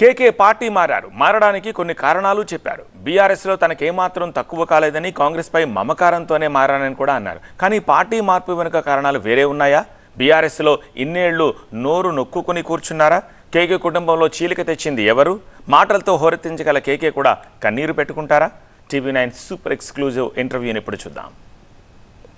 కేకే party మారారు. మారడానికి కొన్ని కారణాలు చెప్పారు. బీఆర్ఎస్లో తనకేమాత్రం తక్కువ కాలేదని కాంగ్రెస్పై మమకారంతోనే మారానని కూడా అన్నారు. కానీ పార్టీ మార్పు వెనుక కారణాలు వేరే ఉన్నాయా? బీఆర్ఎస్లో ఇన్నేళ్ళు నోరు నొక్కుకుని కూర్చున్నారా? కేకే కుటుంబంలో చీలిక తెచ్చింది ఎవరు? మాటలతో హోరెత్తించగల కేకే కూడా కన్నీరు పెట్టుకుంటారా? టీవీ నైన్ సూపర్ ఎక్స్క్లూజివ్ ఇంటర్వ్యూని ఇప్పుడు చూద్దాం.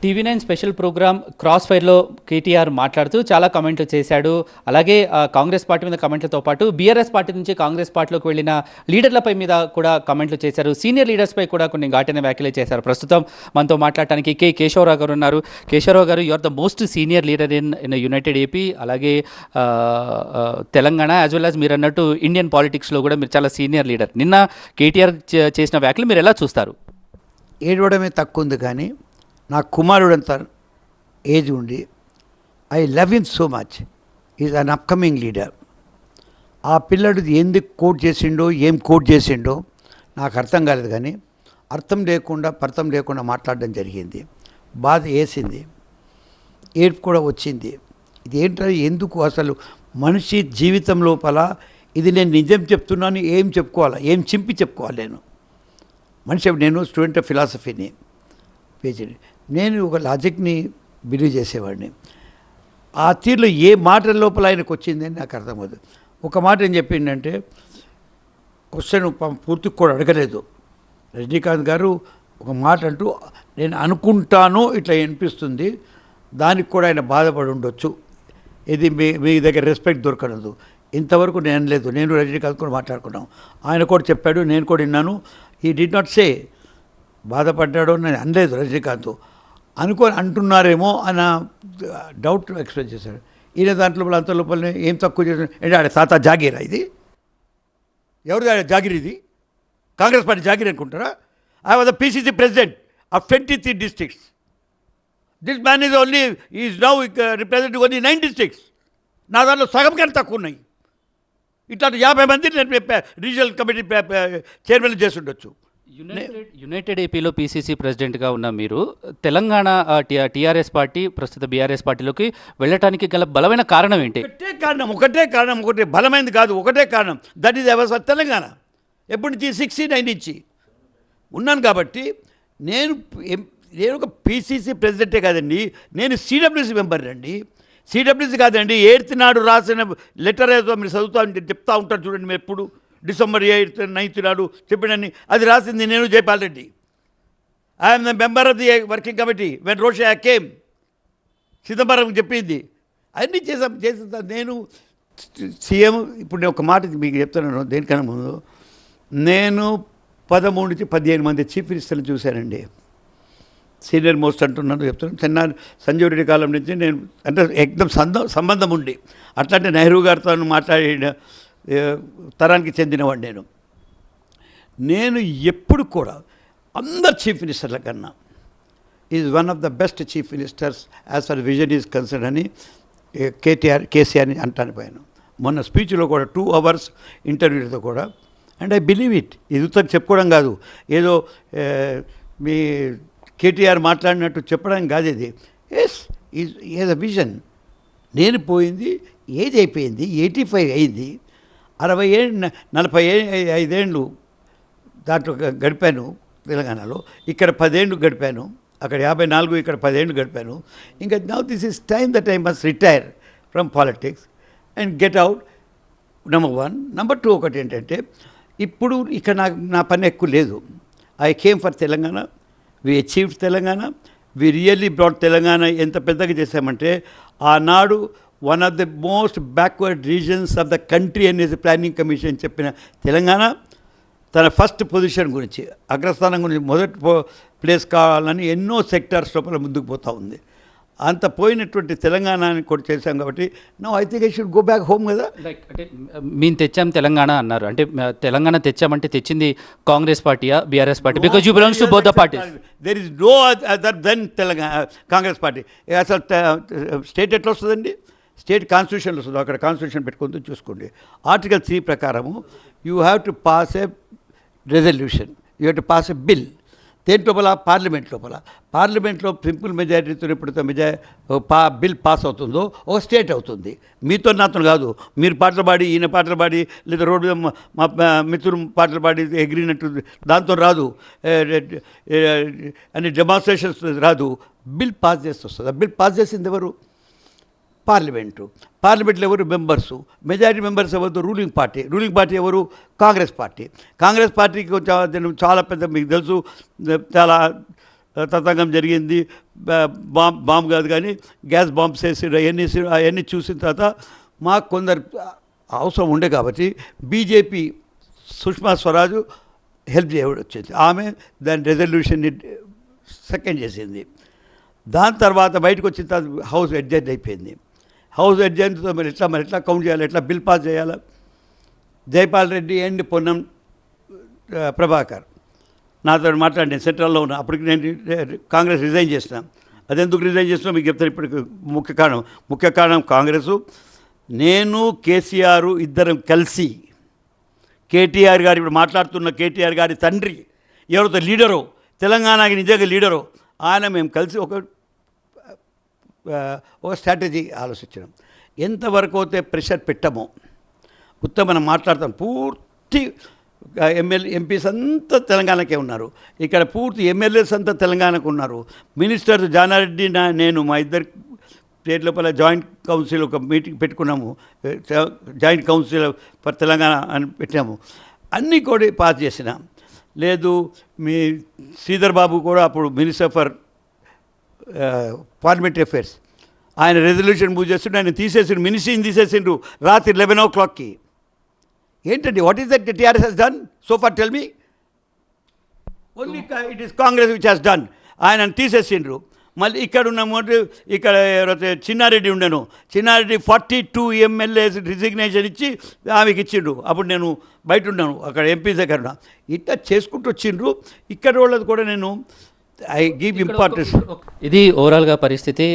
TV nine special program cross ఫైర్లో KTR మాట్లాడుతూ చాలా కమెంట్లు చేశాడు. అలాగే ఆ, కాంగ్రెస్ పార్టీ మీద కమెంట్లతో పాటు బీఆర్ఎస్ పార్టీ నుంచి కాంగ్రెస్ పార్టీలోకి వెళ్ళిన లీడర్లపై మీద కూడా కమెంట్లు చేశారు. సీనియర్ లీడర్స్పై కూడా కొన్ని ఘాటైన వ్యాఖ్యలు చేశారు. ప్రస్తుతం మనతో మాట్లాడటానికి కే కేశవరావు గారు ఉన్నారు. Keshava Rao garu you are the most senior leader in in united AP అలాగే తెలంగాణ యాజ్ వెల్ యాజ్ మీరు అన్నట్టు ఇండియన్ పాలిటిక్స్లో కూడా మీరు చాలా సీనియర్ లీడర్ నిన్న కేటీఆర్ చేసిన వ్యాఖ్యలు మీరు ఎలా చూస్తారు? ఏడవడమే తక్కువ ఉంది కానీ నా కుమారుడంత ఏజ్ ఉండి I love him so much is an upcoming leader ఆ పిల్లడు ఎందుకు కోట్ చేసిండో ఏం కోట్ చేసిండో నాకు అర్థం కాలేదు కానీ అర్థం లేకుండా పర్థం లేకుండా మాట్లాడడం జరిగింది. బాధ వేసింది. ఏడుపు కూడా వచ్చింది. ఇది ఏంటంటే ఎందుకు అసలు మనిషి జీవితం లోపల ఇది నేను నిజం చెప్తున్నాను ఏం చెప్పుకోవాలా? ఏం చింపి చెప్పుకోవాలి నేను? మనిషి నేను స్టూడెంట్ ఆఫ్ ఫిలాసఫీని పేజీ నేను ఒక లాజిక్ని బిలీవ్ చేసేవాడిని. ఆ తీరులో ఏ మాట లోపల ఆయనకు వచ్చిందని నాకు అర్థమవుతుంది. ఒక మాట ఏం చెప్పిందంటే క్వశ్చన్ పూర్తి కూడా అడగలేదు. రజనీకాంత్ గారు ఒక మాట అంటూ నేను అనుకుంటాను ఇట్లా అనిపిస్తుంది. దానికి కూడా ఆయన బాధపడి ఉండొచ్చు. ఇది మీ మీ దగ్గర రెస్పెక్ట్ దొరకనదు. ఇంతవరకు నేను లేదు నేను రజనీకాంత్ కూడా మాట్లాడుకున్నాం. ఆయన కూడా చెప్పాడు నేను కూడా విన్నాను. ఈ డి నాట్ సే బాధపడ్డాడు నేను అనలేదు రజనీకాంత్. అనుకొని అంటున్నారేమో అన్న డౌట్ ఎక్స్ప్రెస్ చేశాడు ఈయన దాంట్లో అంత లోపల ఏం తక్కువ చేశాడు అంటే ఆడ తాత జాగీరా ఇది? ఎవరిది ఆడ జాగిరి ఇది? కాంగ్రెస్ పార్టీ జాగీర్ అనుకుంటారా? I was the PCC president of twenty three districts this man is only is now represent only nine districts నా దాంట్లో సగం కంటే తక్కువ ఉన్నాయి. ఇట్లా యాభై మంది నేను రీజనల్ కమిటీ చైర్మన్ చేసి ఉండొచ్చు. యునైటెడ్ యునైటెడ్ ఏపీలో పీసీసీ ప్రెసిడెంట్గా ఉన్న మీరు తెలంగాణ టీఆర్ఎస్ పార్టీ ప్రస్తుత బీఆర్ఎస్ పార్టీలోకి వెళ్ళటానికి గల బలమైన కారణం ఏంటి? ఒకటే కారణం ఒకటే కారణం ఒకటే బలమైనది కాదు ఒకటే కారణం. That is ever Telangana. ఎప్పటి నుంచి? సిక్స్టీ నైన్ నుంచి. ఉన్నాను కాబట్టి నేను నేను ఒక పీసీసీ ప్రెసిడెంటే కాదండి నేను సిడబ్ల్యూసీ మెంబర్ అండి. సిడబ్ల్యూసీ కాదండి ఏడ్త్ నాడు రాసిన లెటర్ ఏదో మీరు చదువుతా చెప్తా ఉంటారు చూడండి మీరు ఎప్పుడు. డిసెంబర్ ఎయిత్ నైన్త్ నాడు చెప్పినని అది రాసింది నేను Jaipal Reddy. I'm the member of the working committee when రోషా came Chidambaram చెప్పింది. అన్నీ చేసాం చేసిన నేను సీఎం ఇప్పుడు నేను ఒక మాట మీకు చెప్తున్నాను దేనికన్నా ముందు. నేను పదమూడు నుంచి పదిహేను మంది చీఫ్ మినిస్టర్ని చూశానండి. సీనియర్ మోస్ట్ అంటున్నాను చెప్తున్నాను. చిన్న సంజీవ్ రెడ్డి కాలం నుంచి నేను అంటే ఎక్దం సంబంధం ఉండి. అట్లాంటి నెహ్రూ గారితో మాట్లాడిన తరానికి చెందినవాడు నేను. నేను ఎప్పుడు కూడా అందరు చీఫ్ మినిస్టర్ల కన్నా is one of the best chief ministers as for vision is concern అని కేటీఆర్ కేసీఆర్ని అంటాను పోయాను. మొన్న స్పీచ్లో కూడా టూ అవర్స్ ఇంటర్వ్యూతో కూడా అండ్ ఐ బిలీవ్ ఇట్. ఇది ఉత్తరం చెప్పుకోవడం కాదు. ఏదో మీ కేటీఆర్ మాట్లాడినట్టు చెప్పడం కాదు ఇది. Yes is age a vision నేను పోయింది ఏజ్ అయిపోయింది ఎయిటీ ఫైవ్ అయింది అరవై ఏళ్ళు నలభై ఏ- ఐదేళ్ళు దాంట్లో గడిపాను తెలంగాణలో. ఇక్కడ పదేళ్ళు గడిపాను. అక్కడ యాభై నాలుగు ఇక్కడ పదేళ్ళు గడిపాను. ఇంకా now this is time that I must retire from politics and get out number one number two ఒకటి ఏంటంటే ఇప్పుడు ఇక్కడ నాకు నా పని ఎక్కువ లేదు. I came for Telangana we achieve Telangana we really brought Telangana ఎంత పెద్దగా చేశామంటే ఆనాడు one of the most backward regions of the country అనేది ప్లానింగ్ కమిషన్ చెప్పిన తెలంగాణ తన ఫస్ట్ పొజిషన్ గురించి అగ్రస్థానం గురించి మొదటి ప్లేస్ కావాలని ఎన్నో సెక్టార్స్ లోపల ముందుకు పోతూ ఉంది. అంత పోయినటువంటి తెలంగాణని కూడా చేశాం కాబట్టి no I think I should go back home కదా. లైక్ అంటే మేము తెచ్చాం తెలంగాణ అన్నారు. అంటే తెలంగాణ తెచ్చామంటే తెచ్చింది కాంగ్రెస్ పార్టీయా BRS party? Because you belongs to both the parties there is no other than Telangana Congress party. అసలు స్టేట్ ఎట్లా వస్తుందండి? స్టేట్ కాన్స్టిట్యూషన్లో వస్తుంది అక్కడ కాన్స్టిట్యూషన్ పెట్టుకుంటూ చూసుకోండి. ఆర్టికల్ త్రీ ప్రకారము you have to pass a resolution you have to pass a bill దేని లోపల? పార్లమెంట్ లోపల. పార్లమెంట్లో సింపుల్ మెజారిటీతో ఎప్పుడైతే మెజారి పా బిల్ పాస్ అవుతుందో ఒక స్టేట్ అవుతుంది. మీతో నాతో కాదు. మీరు పాటలు పాడి ఈయన పాటలు పాడి లేదా రోడ్డు మా- మిత్రులు పాటలు పాడి ఎగిరినట్టు దాంతో రాదు. అని డెమాన్స్ట్రేషన్స్ రాదు. బిల్ పాస్ చేస్తూ వస్తుంది. ఆ బిల్ పాస్ చేసింది ఎవరు? పార్లమెంటు. పార్లమెంట్లో ఎవరు మెంబర్సు? మెజారిటీ మెంబర్స్ ఎవరు రూలింగ్ పార్టీ. రూలింగ్ పార్టీ ఎవరు? కాంగ్రెస్ పార్టీ. కాంగ్రెస్ పార్టీకి కొంచెం చాలా పెద్ద మీకు తెలుసు చాలా తతంగం జరిగింది బాంబ్ బాంబ్ కాదు కానీ గ్యాస్ బాంబ్స్ వేసి అవన్నీ అవన్నీ చూసిన తర్వాత మాకు కొందరు అవసరం ఉండే కాబట్టి బీజేపీ సుష్మా స్వరాజు హెల్ప్ చేయడం వచ్చింది ఆమె దాని రెజల్యూషన్ని సెకండ్ చేసింది. దాని తర్వాత బయటకు వచ్చిన తర్వాత హౌస్ అడ్జస్ట్ అయిపోయింది. హౌస్ అడ్జెంట్తో మరి ఎట్లా మరి ఎట్లా కౌంట్ చేయాలి ఎట్లా బిల్ పాస్ చేయాలా? జైపాల్ రెడ్డి అండ్ పొన్నం ప్రభాకర్. నాతో మాట్లాడి సెంట్రల్లో ఉన్నా. అప్పటికి నేను కాంగ్రెస్ రిజైన్ చేసిన. అదెందుకు రిజైన్ చేసినా? మీకు చెప్తాను ఇప్పటికి ముఖ్య కారణం. ముఖ్య కారణం కాంగ్రెసు. నేను కేసీఆర్ ఇద్దరం కలిసి కేటీఆర్ గారు ఇప్పుడు మాట్లాడుతున్న కేటీఆర్ గారి తండ్రి ఎవరితో లీడరో తెలంగాణకి నిజంగా లీడరో ఆయన మేము కలిసి ఒక ఒక స్ట్రాటజీ ఆలోచించడం. ఎంతవరకు అయితే ప్రెషర్ పెట్టమో ఉత్తమ మనం మాట్లాడతాం పూర్తి ఎమ్మెల్యే ఎంపీస్ అంతా తెలంగాణకే ఉన్నారు. ఇక్కడ పూర్తి ఎమ్మెల్యేస్ అంతా తెలంగాణకు ఉన్నారు. మినిస్టర్ జానారెడ్డి నా నేను మా ఇద్దరు స్టేట్ లోపల జాయింట్ కౌన్సిల్ ఒక మీటింగ్ పెట్టుకున్నాము. జాయింట్ కౌన్సిల్ ఫర్ తెలంగాణ అని పెట్టాము అన్నీ కూడా పాస్ చేసిన. లేదు మీ శ్రీధర్ బాబు కూడా అప్పుడు మినిస్టర్ ఫర్ పార్లమెంటరీ అఫైర్స్ ఆయన రెజల్యూషన్ పూజ చేస్తుంటే ఆయన తీసేసిండు మినిస్ట్రీని తీసేసిండు రాత్రి లెవెన్ ఓ క్లాక్కి ఏంటండి what is that TRS he's done so far tell me only it is Congress which has done ఆయన తీసేసిండ్రు. మళ్ళీ ఇక్కడ ఉన్న మోటి ఇక్కడ ఎవరైతే చిన్నారెడ్డి ఉండను Chinna Reddy forty two MLAs resignation ఇచ్చి ఆమెకి ఇచ్చిండ్రు. అప్పుడు నేను బయట ఉన్నాను అక్కడ ఎంపీ దగ్గర ఇట్లా చేసుకుంటూ వచ్చిండ్రు. ఇక్కడ వాళ్ళది కూడా నేను ఐ గివ్ ఇంపార్టెన్స్ ఇది ఓవరాల్గా పరిస్థితి.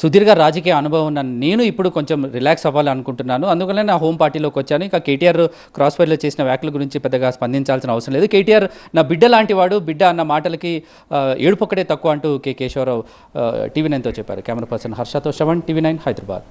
సుదీర్ఘ రాజకీయ అనుభవం ఉన్న నేను ఇప్పుడు కొంచెం రిలాక్స్ అవ్వాలి అనుకుంటున్నాను. అందువల్ల నా హోమ్ పార్టీలోకి వచ్చాను. ఇంకా కేటీఆర్ క్రాస్ ఫైర్లో చేసిన వ్యాఖ్యల గురించి పెద్దగా స్పందించాల్సిన అవసరం లేదు. కేటీఆర్ నా బిడ్డ లాంటి వాడు బిడ్డ అన్న మాటలకి ఆ, ఏడుపు ఒక్కటే తక్కువ అంటూ కె. కేశవరావు టీవీ నైన్తో చెప్పారు. కెమెరా పర్సన్ హర్షతో శ్రవణ్ టీవీ నైన్ హైదరాబాద్.